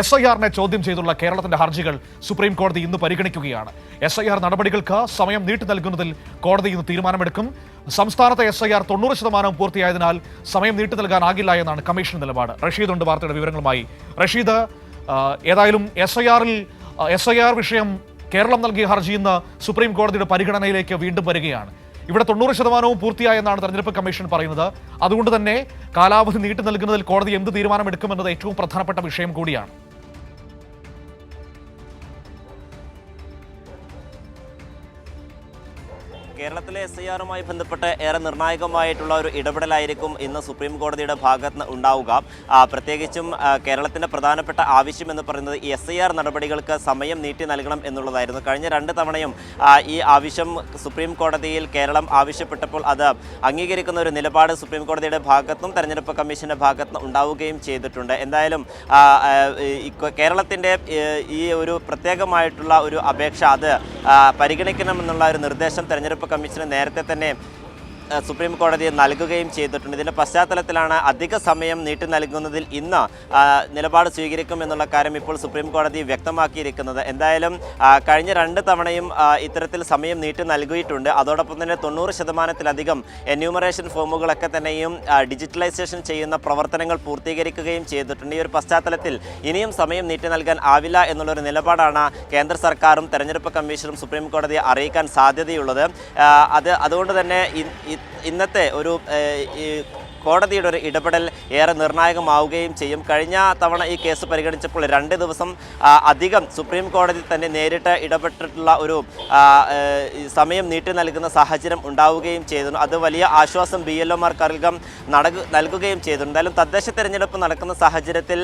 S I ആറിനെ ചോദ്യം ചെയ്തുള്ള കേരളത്തിന്റെ ഹർജികൾ സുപ്രീം കോടതി ഇന്ന് പരിഗണിക്കുകയാണ്. എസ് ഐ ആർ നടപടികൾക്ക് സമയം നീട്ടി നൽകുന്നതിൽ കോടതി ഇന്ന് തീരുമാനമെടുക്കും. സംസ്ഥാനത്തെ എസ് ഐ ആർ തൊണ്ണൂറ് ശതമാനവും പൂർത്തിയായതിനാൽ സമയം നീട്ടി നൽകാനാകില്ല എന്നാണ് കമ്മീഷൻ നിലപാട്. റഷീദ് ഉണ്ട് വാർത്തയുടെ വിവരങ്ങളുമായി. റഷീദ് ഏതായാലും എസ് ഐ ആറിൽ എസ് ഐ ആർ വിഷയം കേരളം നൽകിയ ഹർജി ഇന്ന് സുപ്രീം കോടതിയുടെ പരിഗണനയിലേക്ക് വീണ്ടും വരികയാണ്. ഇവിടെ തൊണ്ണൂറ് ശതമാനവും പൂർത്തിയായെന്നാണ് തെരഞ്ഞെടുപ്പ് കമ്മീഷൻ പറയുന്നത്. അതുകൊണ്ട് തന്നെ കാലാവധി നീട്ടി നൽകുന്നതിൽ കോടതി എന്ത് തീരുമാനമെടുക്കുമെന്നത് ഏറ്റവും പ്രധാനപ്പെട്ട വിഷയം കൂടിയാണ്. കേരളത്തിലെ എസ് ഐ ആറുമായി ബന്ധപ്പെട്ട് ഏറെ നിർണായകമായിട്ടുള്ള ഒരു ഇടപെടലായിരിക്കും ഇന്ന് സുപ്രീം കോടതിയുടെ ഭാഗത്ത് നിന്ന് ഉണ്ടാവുക പ്രത്യേകിച്ചും കേരളത്തിന്റെ പ്രധാനപ്പെട്ട ആവശ്യം എന്ന് പറയുന്നത് ഈ എസ് ഐ ആർ നടപടികൾക്ക് സമയം നീട്ടി നൽകണം എന്നുള്ളതായിരുന്നു. കഴിഞ്ഞ രണ്ട് തവണയും ഈ ആവശ്യം സുപ്രീം കോടതിയിൽ കേരളം ആവശ്യപ്പെട്ടപ്പോൾ അത് അംഗീകരിക്കുന്ന ഒരു നിലപാട് സുപ്രീം കോടതിയുടെ ഭാഗത്തും തെരഞ്ഞെടുപ്പ് കമ്മീഷന്റെ ഭാഗത്തുനിന്ന് ഉണ്ടാവുകയും ചെയ്തിട്ടുണ്ട്. എന്തായാലും ആ, ഈ ഒരു പ്രത്യേകമായിട്ടുള്ള ഒരു അപേക്ഷ അത് പരിഗണിക്കണമെന്നുള്ള ഒരു നിർദ്ദേശം തെരഞ്ഞെടുപ്പ് കമ്മീഷന് നേരത്തെ തന്നെ സുപ്രീം കോടതി നൽകുകയും ചെയ്തിട്ടുണ്ട്. ഇതിന്റെ പശ്ചാത്തലത്തിലാണ് അധിക സമയം നീട്ടി നൽകുന്നതിൽ ഇന്ന് നിലപാട് സ്വീകരിക്കും എന്നുള്ള കാര്യം ഇപ്പോൾ സുപ്രീം കോടതി വ്യക്തമാക്കിയിരിക്കുന്നത്. എന്തായാലും കഴിഞ്ഞ രണ്ട് തവണയും ഇത്തരത്തിൽ സമയം നീട്ടി നൽകിയിട്ടുണ്ട്. അതോടൊപ്പം തന്നെ തൊണ്ണൂറ് ശതമാനത്തിലധികം എന്യൂമറേഷൻ ഫോമുകളൊക്കെ തന്നെയും ഡിജിറ്റലൈസേഷൻ ചെയ്യുന്ന പ്രവർത്തനങ്ങൾ പൂർത്തീകരിക്കുകയും ചെയ്തിട്ടുണ്ട്. ഈ ഒരു പശ്ചാത്തലത്തിൽ ഇനിയും സമയം നീട്ടി നൽകാൻ ആവില്ല എന്നുള്ളൊരു നിലപാടാണ് കേന്ദ്ര സർക്കാരും തെരഞ്ഞെടുപ്പ് കമ്മീഷനും സുപ്രീം കോടതിയെ അറിയിക്കാൻ സാധ്യതയുള്ളത്. അത് അതുകൊണ്ട് തന്നെ ഇന്നത്തെ ഒരു കോടതിയുടെ ഒരു ഇടപെടൽ ഏറെ നിർണായകമാവുകയും ചെയ്യും. കഴിഞ്ഞ തവണ ഈ കേസ് പരിഗണിച്ചപ്പോൾ രണ്ട് ദിവസം അധികം സുപ്രീം കോടതി തന്നെ നേരിട്ട് ഇടപെട്ടിട്ടുള്ള ഒരു സമയം നീട്ടി നൽകുന്ന സാഹചര്യം ഉണ്ടാവുകയും ചെയ്തിരുന്നു. അത് വലിയ ആശ്വാസം ബി എൽ ഒമാർക്ക് നടകു നൽകുകയും ചെയ്തിരുന്നു. എന്തായാലും തദ്ദേശ തെരഞ്ഞെടുപ്പ് നടക്കുന്ന സാഹചര്യത്തിൽ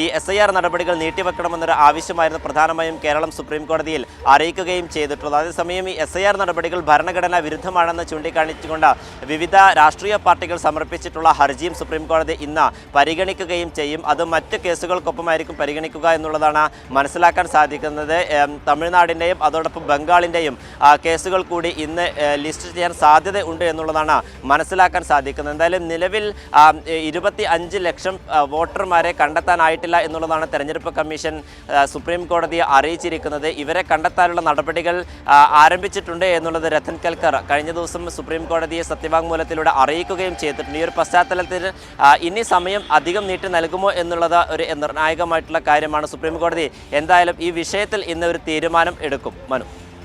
ഈ എസ് ഐ ആർ നടപടികൾ നീട്ടിവെക്കണമെന്നൊരു ആവശ്യമായിരുന്നു പ്രധാനമായും കേരളം സുപ്രീം കോടതിയിൽ അറിയിക്കുകയും ചെയ്തിട്ടുള്ളത്. അതേസമയം ഈ എസ് ഐ ആർ നടപടികൾ ഭരണഘടനാ വിരുദ്ധമാണെന്ന് ചൂണ്ടിക്കാണിച്ചുകൊണ്ട് വിവിധ രാഷ്ട്രീയ പാർട്ടികൾ സമർപ്പിച്ചിട്ടുള്ള ഹർജിയും സുപ്രീം കോടതി ഇന്ന് പരിഗണിക്കുകയും ചെയ്യും. അത് മറ്റ് കേസുകൾക്കൊപ്പമായിരിക്കും പരിഗണിക്കുക എന്നുള്ളതാണ് മനസ്സിലാക്കാൻ സാധിക്കുന്നത്. തമിഴ്നാടിന്റെയും അതോടൊപ്പം ബംഗാളിന്റെയും കേസുകൾ കൂടി ഇന്ന് ലിസ്റ്റ് ചെയ്യാൻ സാധ്യത ഉണ്ട് എന്നുള്ളതാണ് മനസ്സിലാക്കാൻ സാധിക്കുന്നത്. എന്തായാലും നിലവിൽ ഇരുപത്തി അഞ്ച് ലക്ഷം വോട്ടർമാരെ കണ്ടെത്താനായിട്ടില്ല എന്നുള്ളതാണ് തെരഞ്ഞെടുപ്പ് കമ്മീഷൻ സുപ്രീം കോടതിയെ അറിയിച്ചിരിക്കുന്നത്. ഇവരെ കണ്ടെത്താനുള്ള നടപടികൾ ആരംഭിച്ചിട്ടുണ്ട് എന്നുള്ളത് രത്തൻ കൽക്കർ കഴിഞ്ഞ ദിവസം സുപ്രീം കോടതിയെ സത്യവാങ്മൂലത്തിലൂടെ അറിയിക്കുകയും ചെയ്തിട്ടുണ്ട്. ഈ ഒരു പശ്ചാത്തലത്തിൽ ഇനി സമയം അധികം നീട്ടി നൽകുമോ എന്നുള്ളത് ഒരു നിർണായകമായിട്ടുള്ള കാര്യമാണ് സുപ്രീം കോടതി. എന്തായാലും ഈ വിഷയത്തിൽ ഇന്ന് ഒരു തീരുമാനം എടുക്കും. മനു.